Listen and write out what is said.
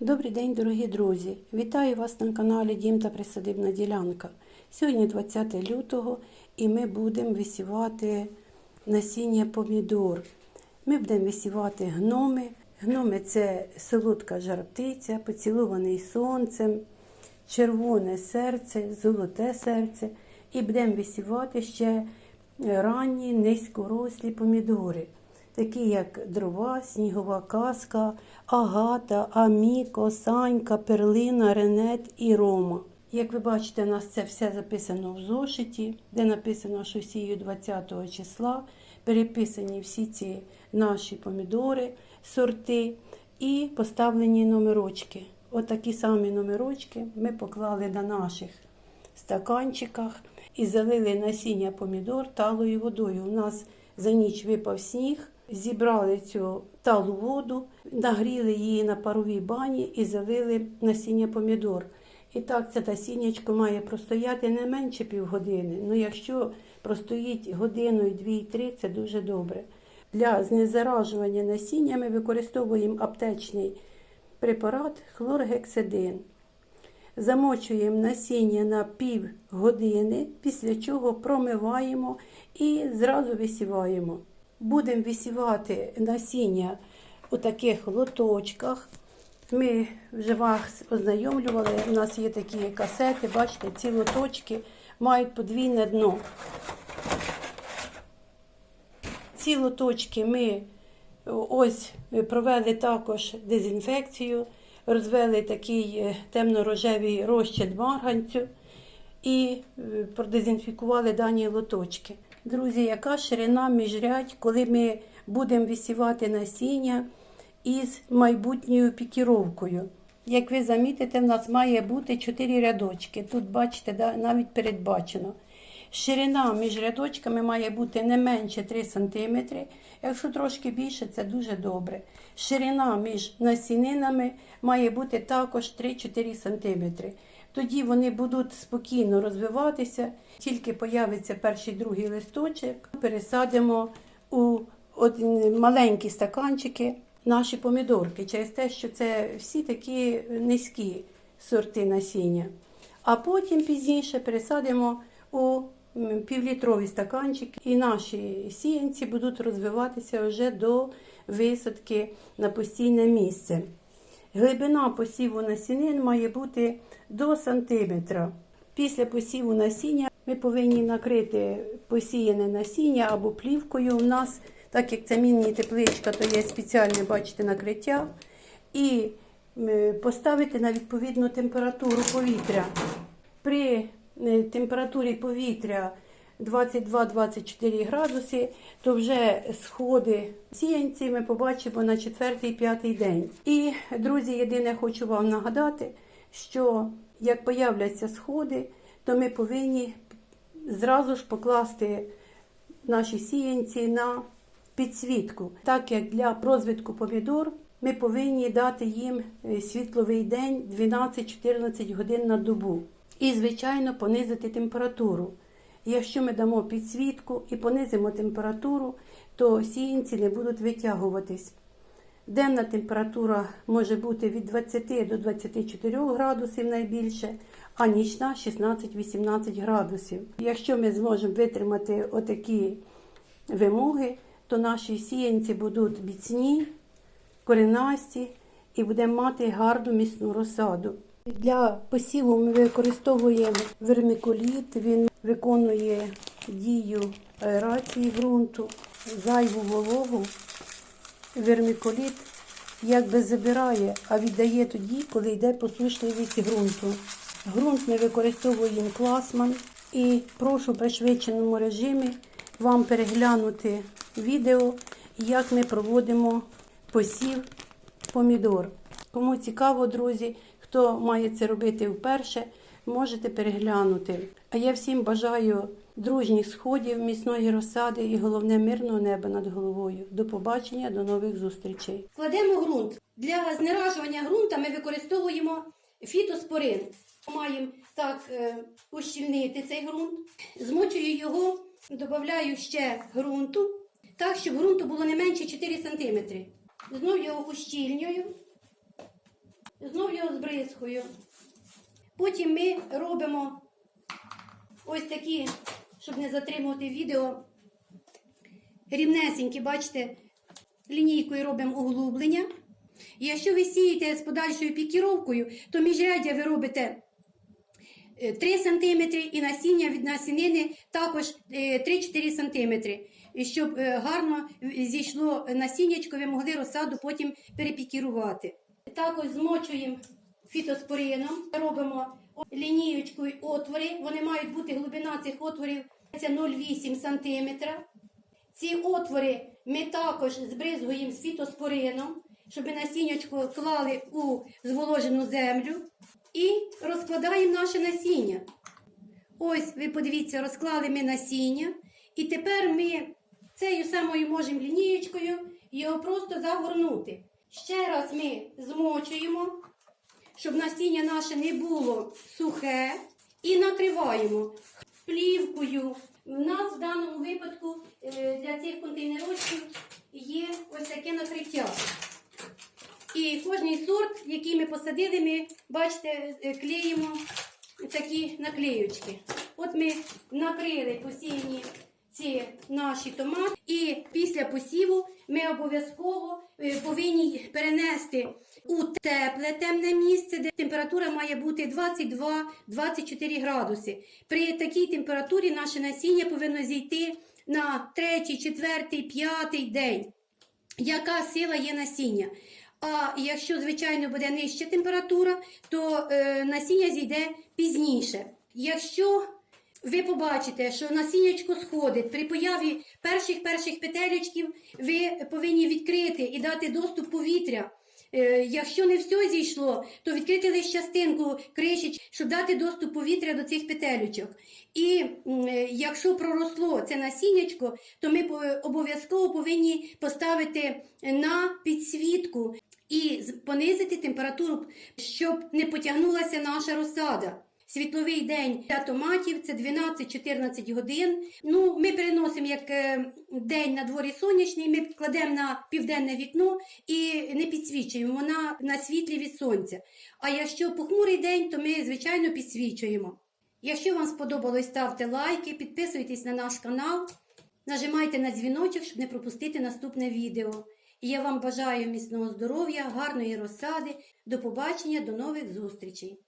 Добрий день, дорогі друзі! Вітаю вас на каналі Дім та Присадибна ділянка. Сьогодні 20 лютого і ми будемо висівати насіння помідор. Ми будемо висівати гноми. Гноми це солодка жарптиця, поцілований сонцем, червоне серце, золоте серце. І будемо висівати ще ранні низькорослі помідори такі як дрова, снігова казка, агата, аміко, санька, перлина, ренет і рома. Як ви бачите, у нас це все записано в зошиті, де написано, що сію 20 числа. Переписані всі ці наші помідори, сорти і поставлені номерочки. Отакі самі номерочки ми поклали на наших стаканчиках і залили насіння помідор талою водою. У нас за ніч випав сніг, зібрали цю талу воду, нагріли її на паровій бані і залили насіння помідор. І так це насіннячко має простояти не менше півгодини. Ну якщо простоїть годину, дві, три, це дуже добре. Для знезаражування насіння ми використовуємо аптечний препарат хлоргексидин. Замочуємо насіння на пів години, після чого промиваємо і зразу висіваємо. Будемо висівати насіння у таких лоточках. Ми вже вас ознайомлювали. У нас є такі касети, бачите, ці лоточки мають подвійне дно. Ці лоточки ми ось провели також дезінфекцію, розвели такий е, темно-рожевий розчин марганцю і е, продезінфікували дані лоточки. Друзі, яка ширина міжрядь, коли ми будемо висівати насіння із майбутньою пікіровкою? Як ви замітите, в нас має бути 4 рядочки. Тут, бачите, навіть передбачено. Ширина між рядочками має бути не менше 3 см. Якщо трошки більше, це дуже добре. Ширина між насінинами має бути також 3-4 см. Тоді вони будуть спокійно розвиватися, тільки появиться перший другий листочок, пересадимо у маленькі стаканчики наші помідорки, через те, що це всі такі низькі сорти насіння. А потім пізніше пересадимо у півлітрові стаканчики, і наші сіянці будуть розвиватися вже до висадки на постійне місце. Глибина посіву насінин має бути до сантиметра. Після посіву насіння ми повинні накрити посіяне насіння або плівкою. У нас, так як це міні-тепличка, то є спеціальне, бачите, накриття. І поставити на відповідну температуру повітря. При е, температурі повітря 22-24 градуси, то вже сходи сіянці ми побачимо на 4-5 день. І, друзі, єдине хочу вам нагадати, що як появляться сходи, то ми повинні зразу ж покласти наші сіянці на підсвітку. Так як для розвитку помідор ми повинні дати їм е, світловий день 12-14 годин на добу. І, звичайно, понизити температуру. Якщо ми дамо підсвітку і понизимо температуру, то сіянці не будуть витягуватись. Денна температура може бути від 20 до 24 градусів найбільше, а нічна 16-18 градусів. Якщо ми зможемо витримати отакі вимоги, то наші сіянці будуть міцні, коренасті і будемо мати гарну міцну розсаду. Для посіву ми використовуємо вермикуліт, він виконує дію аерації ґрунту, зайву вологу. Вермикуліт якби забирає, а віддає тоді, коли йде посушливість ґрунту. Ґрунт ми використовуємо класман і прошу в пришвидшеному режимі вам переглянути відео, як ми проводимо посів помідор. Кому цікаво, друзі, хто має це робити вперше, можете переглянути. А я всім бажаю дружніх сходів, міцної розсади і головне мирного неба над головою. До побачення, до нових зустрічей. Кладемо ґрунт. Для знеражування ґрунта ми використовуємо фітоспорин. Маємо так е, ущільнити цей ґрунт. Змочую його, додаю ще ґрунту, так, щоб ґрунту було не менше 4 см. Знову його ущільнюю. розбризкую. Потім ми робимо ось такі, щоб не затримувати відео, рівнесенькі, бачите, лінійкою робимо углублення. І якщо ви сієте з подальшою пікіровкою, то міжряддя ви робите е, 3 см і насіння від насінини також е, 3-4 см. І щоб е, гарно зійшло насіннячко, ви могли розсаду потім перепікірувати. Також змочуємо фітоспорином, робимо лінієчкою отвори. Вони мають бути глибина цих отворів це 0,8 см. Ці отвори ми також збризгуємо з фітоспорином, щоб насіннячко клали у зволожену землю і розкладаємо наше насіння. Ось, ви подивіться, розклали ми насіння. І тепер ми цією самою можемо лінієчкою його просто загорнути. Ще раз ми змочуємо, щоб насіння наше не було сухе, і накриваємо плівкою. У нас в даному випадку е, для цих контейнерочків є ось таке накриття. І кожний сорт, який ми посадили, ми, бачите, е, клеїмо такі наклеючки. От ми накрили посіяні ці наші томати, і після посіву ми обов'язково е, повинні перенести у тепле темне місце, де температура має бути 22-24 градуси. При такій температурі наше насіння повинно зійти на третій, четвертий, п'ятий день яка сила є насіння. А якщо, звичайно, буде нижча температура, то е, насіння зійде пізніше. Якщо ви побачите, що насіннячко сходить при появі перших перших петелючків, ви повинні відкрити і дати доступ повітря. Е, Якщо не все зійшло, то відкрити лише частинку кришечки, щоб дати доступ повітря до цих петелючок. І е, якщо проросло це насіннячко, то ми обов'язково повинні поставити на підсвітку і понизити температуру, щоб не потягнулася наша розсада. Світловий день для томатів це 12-14 годин. Ну, ми переносимо як е, день на дворі сонячний, ми кладемо на південне вікно і не підсвічуємо. Вона на світлі від сонця. А якщо похмурий день, то ми, звичайно, підсвічуємо. Якщо вам сподобалось, ставте лайки, підписуйтесь на наш канал, нажимайте на дзвіночок, щоб не пропустити наступне відео. І я вам бажаю міцного здоров'я, гарної розсади. До побачення, до нових зустрічей!